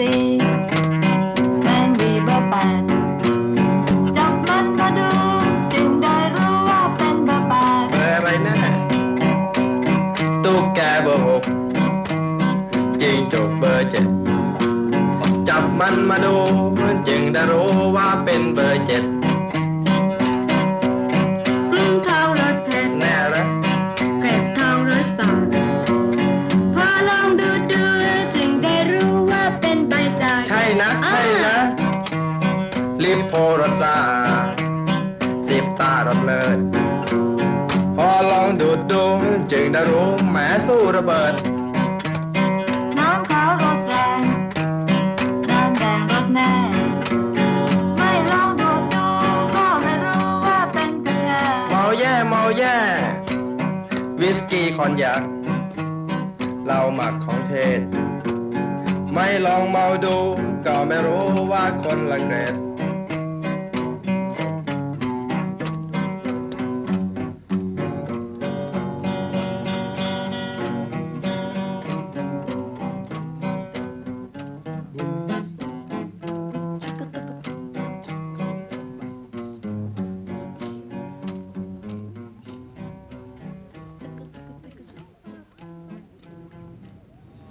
see and we were bad จับมันมาดู จึงได้รู้ว่าเป็นเบอร์แปดเบอร์อะไรนะตุ๊กแกเบอร์หกจิงจกเบอร์เจ็ดจับมันมาดูจึงได้รู้ว่าเป็นเบอร์เจ็ด ลิปโพรสซาสิบตารถเลิศพอลองดูดดูจึงได้รู้แหมสู้ระเบิด น้ำขาวรถแรงน้ำแดงรถแน่ ไม่ลองดูดูก็ไม่รู้ว่าเป็นกระแชเมาแย่เมาแย่ วิสกี้คอนยักเหล้าหมักของเทศ ไม่ลองเมาดูก็ไม่รู้ว่าคนละเกรด